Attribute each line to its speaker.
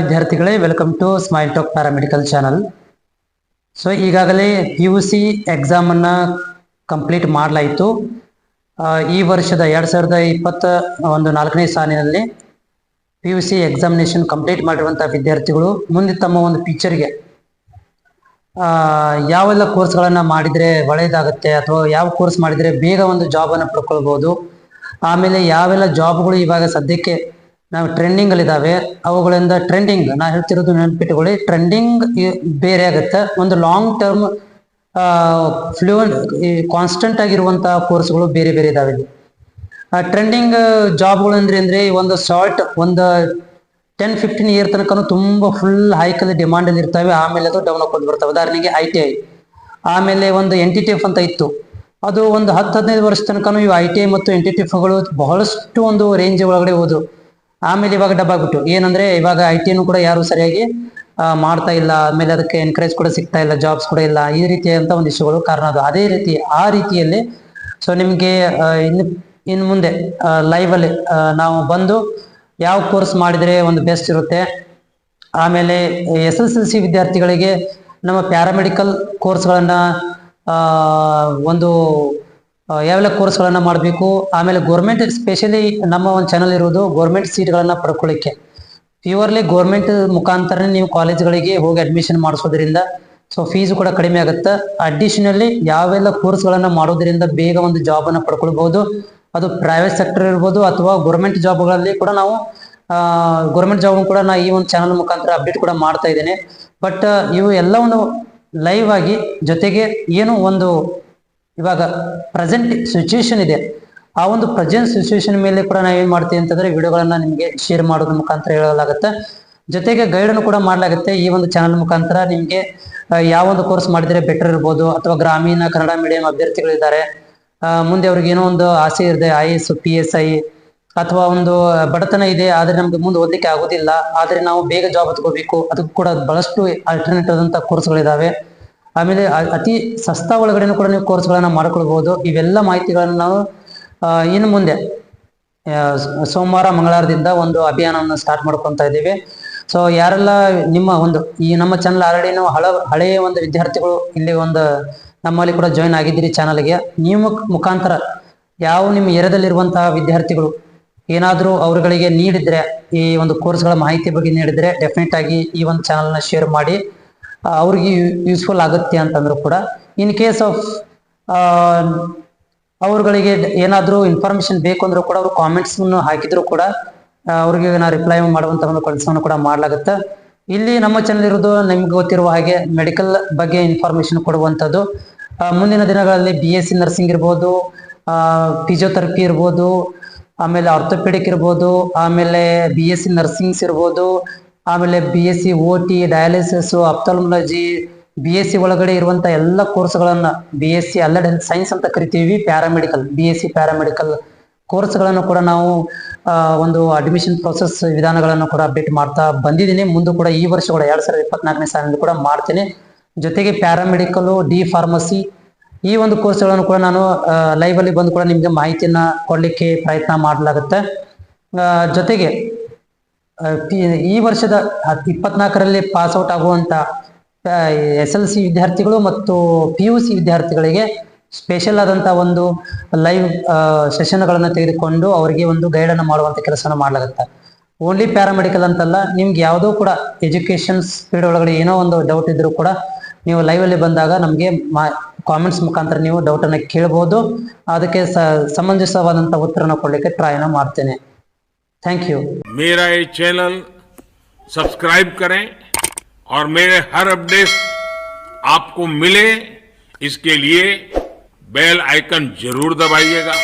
Speaker 1: ವಿದ್ಯಾರ್ಥಿಗಳೇ welcome to smile talk paramedical channel so ಈಗಾಗಲೇ P U C ಎಕ್ಸಾಮನ್ನು complete ಮಾಡಲಾಯಿತು. ಈ ವರ್ಷದ ಎರಡು ಸಾವಿರದ ಇಪ್ಪತ್ತ ಒಂದು ನಾಲ್ಕನೇ ಸಾಲಿನಲ್ಲಿ P U C examination complete ಮಾಡಿರುವಂಥ ವಿದ್ಯಾರ್ಥಿಗಳು, ಮುಂದೆ ತಮ್ಮ ಒಂದು ಫ್ಯೂಚರ್ಗೆ ಯಾವೆಲ್ಲ ಕೋರ್ಸ್ಗಳನ್ನು ಮಾಡಿದರೆ ಒಳ್ಳೆಯದಾಗುತ್ತೆ ಅಥವಾ ಯಾವ ಕೋರ್ಸ್ ಮಾಡಿದರೆ ಬೇಗ ಒಂದು ಜಾಬನ್ನು ಪಡ್ಕೊಳ್ಬೋದು, ಆಮೇಲೆ ಯಾವೆಲ್ಲ ಜಾಬ್ಗಳು ಇವಾಗ ಸದ್ಯಕ್ಕೆ ನಾವು ಟ್ರೆಂಡಿಂಗ್ ಅಲ್ಲಿ ಇದಾವೆ. ಅವುಗಳಿಂದ ಟ್ರೆಂಡಿಂಗ್ ನಾ ಹೇಳ್ತಿರೋದು ನೆನಪಿಟ್ಟುಕೊಳ್ಳಿ ಟ್ರೆಂಡಿಂಗ್ ಬೇರೆ ಆಗುತ್ತೆ. ಒಂದು ಲಾಂಗ್ ಟರ್ಮ್ ಫ್ಲೂಯೆಂಟ್ ಕಾನ್ಸ್ಟೆಂಟ್ ಆಗಿರುವಂತಹ ಕೋರ್ಸ್ಗಳು ಬೇರೆ ಬೇರೆ ಇದಾವೆ ಟ್ರೆಂಡಿಂಗ್ ಜಾಬ್ಗಳು ಅಂದ್ರೆ ಅಂದ್ರೆ ಒಂದು ಶಾರ್ಟ್ ಒಂದು ಟೆನ್ ಫಿಫ್ಟೀನ್ ಇಯರ್ ತನಕ ತುಂಬಾ ಫುಲ್ ಹೈಕಲ್ಲಿ ಡಿಮಾಂಡ್ ಅಲ್ಲಿ ಇರ್ತವೆ. ಆಮೇಲೆ ಅದು ಡೆವಲಪ್ ಆಗಿ ಬರ್ತವೆ. ಉದಾಹರಣೆಗೆ ಐ ಟಿ ಐ ಆಮೇಲೆ ಒಂದು ಎನ್ ಟಿ ಟಿ ಎಫ್ ಅಂತ ಇತ್ತು. ಅದು ಒಂದು ಹತ್ತು, ಹದಿನೈದು ವರ್ಷ ತನಕ ಇವು ಐ ಟಿ ಐ ಮತ್ತು ಎನ್ ಟಿ ಟಿ ಎಫ್ಗಳು ಬಹಳಷ್ಟು ಒಂದು ರೇಂಜ್ ಒಳಗಡೆ ಹೋದು ಆಮೇಲೆ ಇವಾಗ ಡಬ್ಬ ಆಗ್ಬಿಟ್ಟು. ಏನಂದ್ರೆ ಇವಾಗ ಐ ಟಿನು ಕೂಡ ಯಾರು ಸರಿಯಾಗಿ ಮಾಡ್ತಾ ಇಲ್ಲ. ಆಮೇಲೆ ಅದಕ್ಕೆ ಎನ್ಕರೇಜ್ ಕೂಡ ಸಿಗ್ತಾ ಇಲ್ಲ ಜಾಬ್ಸ್ ಕೂಡ ಇಲ್ಲ. ಈ ರೀತಿಯಾದಂತ ಒಂದು ಇಶ್ಯೂಗಳು ಕಾರಣ ಅದು. ಅದೇ ರೀತಿ ಆ ರೀತಿಯಲ್ಲಿ ಸೊ ನಿಮಗೆ ಇನ್ನು ಇನ್ನು ಮುಂದೆ ಲೈವ್ ಅಲ್ಲಿ ನಾವು ಬಂದು ಯಾವ ಕೋರ್ಸ್ ಮಾಡಿದ್ರೆ ಒಂದು ಬೆಸ್ಟ್ ಇರುತ್ತೆ. ಆಮೇಲೆ ಎಸ್ ಎಸ್ ಎಲ್ ಸಿ ವಿದ್ಯಾರ್ಥಿಗಳಿಗೆ ನಮ್ಮ ಪ್ಯಾರಾಮೆಡಿಕಲ್ ಕೋರ್ಸ್ಗಳನ್ನು ಒಂದು ಯಾವೆಲ್ಲ ಕೋರ್ಸ್ಗಳನ್ನ ಮಾಡಬೇಕು? ಆಮೇಲೆ ಗೋರ್ಮೆಂಟ್ ಸ್ಪೆಷಲಿ ನಮ್ಮ ಒಂದು ಚಾನಲ್ ಇರೋದು ಗೌರ್ಮೆಂಟ್ ಸೀಟ್ಗಳನ್ನ ಪಡ್ಕೊಳ್ಳಿಕ್ಕೆ. ಪ್ಯೂರ್ಲಿ ಗೌರ್ಮೆಂಟ್ ಮುಖಾಂತರನೇ ನೀವು ಕಾಲೇಜ್ಗಳಿಗೆ ಹೋಗಿ ಅಡ್ಮಿಷನ್ ಮಾಡಿಸೋದ್ರಿಂದ ಸೊ ಫೀಸ್ ಕೂಡ ಕಡಿಮೆ ಆಗುತ್ತೆ. ಅಡಿಷನಲ್ಲಿ ಯಾವೆಲ್ಲ ಕೋರ್ಸ್ಗಳನ್ನ ಮಾಡೋದ್ರಿಂದ ಬೇಗ ಒಂದು ಜಾಬ್ ಅನ್ನ ಪಡ್ಕೊಳ್ಬಹುದು. ಅದು ಪ್ರೈವೇಟ್ ಸೆಕ್ಟರ್ ಇರ್ಬೋದು ಅಥವಾ ಗೌರ್ಮೆಂಟ್ ಜಾಬ್ಗಳಲ್ಲಿ ಕೂಡ ನಾವು ಗೌರ್ಮೆಂಟ್ ಜಾಬ್ ಕೂಡ ನಾ ಈ ಒಂದು ಚಾನಲ್ ಮುಖಾಂತರ ಅಪ್ಡೇಟ್ ಕೂಡ ಮಾಡ್ತಾ ಇದ್ದೇನೆ. ಬಟ್ ಇವು ಎಲ್ಲವನ್ನು ಲೈವ್ ಆಗಿ ಜೊತೆಗೆ ಏನು ಒಂದು ಇವಾಗ ಪ್ರೆಸೆಂಟ್ ಸಿಚುವೇಶನ್ ಇದೆ. ಆ ಒಂದು ಪ್ರೆಸೆಂಟ್ ಸಿಚುಯೇಷನ್ ಮೇಲೆ ಕೂಡ ನಾವು ಏನ್ ಮಾಡ್ತೀವಿ ಅಂತಂದ್ರೆ ವಿಡಿಯೋಗಳನ್ನ ನಿಮಗೆ ಶೇರ್ ಮಾಡೋದ್ರ ಮುಖಾಂತರ ಹೇಳಲಾಗುತ್ತೆ. ಜೊತೆಗೆ ಗೈಡನ್ನು ಕೂಡ ಮಾಡಲಾಗುತ್ತೆ. ಈ ಒಂದು ಚಾನಲ್ ಮುಖಾಂತರ ನಿಮಗೆ ಯಾವ ಒಂದು ಕೋರ್ಸ್ ಮಾಡಿದ್ರೆ ಬೆಟರ್ ಇರ್ಬೋದು ಅಥವಾ ಗ್ರಾಮೀಣ ಕನ್ನಡ ಮೀಡಿಯಂ ಅಭ್ಯರ್ಥಿಗಳಿದ್ದಾರೆ ಮುಂದೆ ಅವ್ರಿಗೆ ಏನೋ ಒಂದು ಆಸೆ ಇರದೆ I S P S I ಅಥವಾ ಒಂದು ಬಡತನ ಇದೆ, ಆದ್ರೆ ನಮ್ಗೆ ಮುಂದೆ ಓದಲಿಕ್ಕೆ ಆಗೋದಿಲ್ಲ, ಆದ್ರೆ ನಾವು ಬೇಗ ಜಾಬ್ ಹತ್ಕೋಬೇಕು. ಅದಕ್ಕೂ ಕೂಡ ಬಹಳಷ್ಟು ಆಲ್ಟರ್ನೇಟಿವ್ ಆದಂಥ ಕೋರ್ಸ್ಗಳಿದಾವೆ ಆಮೇಲೆ ಅತಿ ಸಸ್ತಾ ಒಳಗಡೆನೂ ಕೂಡ ನೀವು ಕೋರ್ಸ್ಗಳನ್ನ ಮಾಡ್ಕೊಳ್ಬಹುದು ಇವೆಲ್ಲ ಮಾಹಿತಿಗಳನ್ನು ನಾವು ಇನ್ನು ಮುಂದೆ ಸೋಮವಾರ, ಮಂಗಳವಾರದಿಂದ ಒಂದು ಅಭಿಯಾನವನ್ನು ಸ್ಟಾರ್ಟ್ ಮಾಡ್ಕೊಂತ ಇದ್ದೀವಿ. ಸೊ ಯಾರೆಲ್ಲ ನಿಮ್ಮ ಒಂದು, ಈ ನಮ್ಮ ಚಾನಲ್ ಆಲ್ರೆಡಿ ನಾವು ಹಳ ಹಳೆಯ ಒಂದು ವಿದ್ಯಾರ್ಥಿಗಳು ಇಲ್ಲಿ ಒಂದು ನಮ್ಮಲ್ಲಿ ಕೂಡ ಜಾಯಿನ್ ಆಗಿದ್ದೀರಿ ಚಾನಲ್ಗೆ ನಿಮ್ಮ ಮುಖ- ಮುಖಾಂತರ ಯಾವ ನಿಮ್ಮ ಏರಿಯಾದಲ್ಲಿರುವಂತಹ ವಿದ್ಯಾರ್ಥಿಗಳು ಏನಾದರೂ ಅವರುಗಳಿಗೆ ನೀಡಿದ್ರೆ, ಈ ಒಂದು ಕೋರ್ಸ್ಗಳ ಮಾಹಿತಿ ಬಗ್ಗೆ ನೀಡಿದ್ರೆ ಡೆಫಿನೆಟ್ ಆಗಿ ಈ ಒಂದು ಚಾನಲ್ನ ಶೇರ್ ಮಾಡಿ. ಅವ್ರಿಗೆ ಯೂಸ್ಫುಲ್ ಆಗುತ್ತೆ ಅಂತಂದ್ರು ಕೂಡ ಇನ್ ಕೇಸ್ ಆಫ್ ಅವ್ರಗಳಿಗೆ ಏನಾದರೂ ಇನ್ಫಾರ್ಮೇಶನ್ ಬೇಕು ಅಂದ್ರೂ ಕೂಡ, ಅವರು ಕಾಮೆಂಟ್ಸ್ ಹಾಕಿದ್ರು ಕೂಡ ಅವ್ರಿಗೆ ನಾ ರಿಪ್ಲೈ ಮಾಡುವಂತ ಒಂದು ಕೆಲಸವನ್ನು ಕೂಡ ಮಾಡಲಾಗುತ್ತೆ. ಇಲ್ಲಿ ನಮ್ಮ ಚಾನಲ್ ಇರೋದು ನಿಮ್ಗೆ ಗೊತ್ತಿರುವ ಹಾಗೆ ಮೆಡಿಕಲ್ ಬಗ್ಗೆ ಇನ್ಫಾರ್ಮೇಶನ್ ಕೊಡುವಂಥದ್ದು ಮುಂದಿನ ದಿನಗಳಲ್ಲಿ ಬಿ ಎಸ್ ಸಿ ನರ್ಸಿಂಗ್ ಇರ್ಬೋದು ಫಿಸಿಯೋಥೆರಪಿ ಇರ್ಬೋದು, ಆಮೇಲೆ ಆರ್ಥೋಪೆಡಿಕ್ ಇರ್ಬೋದು, ಆಮೇಲೆ ಬಿ ಎಸ್ ಸಿ ನರ್ಸಿಂಗ್ಸ್ ಇರ್ಬೋದು ಆಮೇಲೆ B S C O T dialysis ophthalmology B S C ಒಳಗಡೆ ಇರುವಂತ ಎಲ್ಲ ಕೋರ್ಸ್ಗಳನ್ನ B S C allied health science ಅಂತ ಕರಿತೀವಿ paramedical B S C paramedical ಕೋರ್ಸ್ಗಳನ್ನು ಕೂಡ ನಾವು ಒಂದು ಅಡ್ಮಿಷನ್ ಪ್ರೊಸೆಸ್ ವಿಧಾನಗಳನ್ನು ಕೂಡ ಅಪ್ಡೇಟ್ ಮಾಡ್ತಾ ಬಂದಿದ್ದೀನಿ. ಮುಂದೆ ಕೂಡ ಈ ವರ್ಷ ಕೂಡ ಎರಡ್ ಸಾವಿರದ ಇಪ್ಪತ್ನಾಲ್ಕನೇ ಸಾಲಿನಲ್ಲಿ ಕೂಡ ಮಾಡ್ತೀನಿ. ಜೊತೆಗೆ ಪ್ಯಾರಾಮೆಡಿಕಲ್ ಡಿ ಫಾರ್ಮಸಿ ಈ ಒಂದು ಕೋರ್ಸ್ಗಳನ್ನು ಕೂಡ ನಾನು ಲೈವ್ ಅಲ್ಲಿ ಬಂದು ಕೂಡ ನಿಮಗೆ ಮಾಹಿತಿಯನ್ನ ಕೊಡ್ಲಿಕ್ಕೆ ಪ್ರಯತ್ನ ಮಾಡಲಾಗುತ್ತೆ. ಜೊತೆಗೆ ಈ ವರ್ಷದ ಇಪ್ಪತ್ನಾಲ್ಕರಲ್ಲಿ ಪಾಸ್ ಔಟ್ ಆಗುವಂತ ಎಸ್ ಎಲ್ ಸಿ ವಿದ್ಯಾರ್ಥಿಗಳು ಮತ್ತು ಪಿ ಯು ಸಿ ವಿದ್ಯಾರ್ಥಿಗಳಿಗೆ ಸ್ಪೆಷಲ್ ಆದಂತಹ ಒಂದು ಲೈವ್ ಸೆಷನ್ಗಳನ್ನು ತೆಗೆದುಕೊಂಡು ಅವರಿಗೆ ಒಂದು ಗೈಡ್ ಅನ್ನು ಮಾಡುವಂತ ಕೆಲಸನ ಮಾಡಲಾಗುತ್ತೆ. ಓನ್ಲಿ ಪ್ಯಾರಾಮೆಡಿಕಲ್ ಅಂತಲ್ಲ, ನಿಮ್ಗೆ ಯಾವುದೋ ಕೂಡ ಎಜುಕೇಶನ್ ಸ್ಪೀಡ್ ಒಳಗಡೆ ಏನೋ ಒಂದು ಡೌಟ್ ಇದ್ರೂ ಕೂಡ ನೀವು ಲೈವ್ ಅಲ್ಲಿ ಬಂದಾಗ ನಮಗೆ ಕಾಮೆಂಟ್ಸ್ ಮುಖಾಂತರ ನೀವು ಡೌಟ್ ಅನ್ನ ಕೇಳಬಹುದು ಅದಕ್ಕೆ ಸ- ಸಮಂಜಸವಾದಂತ ಉತ್ತರನ ಕೊಡ್ಲಿಕ್ಕೆ ಟ್ರೈನ ಮಾಡ್ತೇನೆ. थैंक यू
Speaker 2: मेरा ये चैनल सब्सक्राइब करें और मेरे हर अपडेट आपको मिले, इसके लिए बेल आइकन ज़रूर दबाइएगा।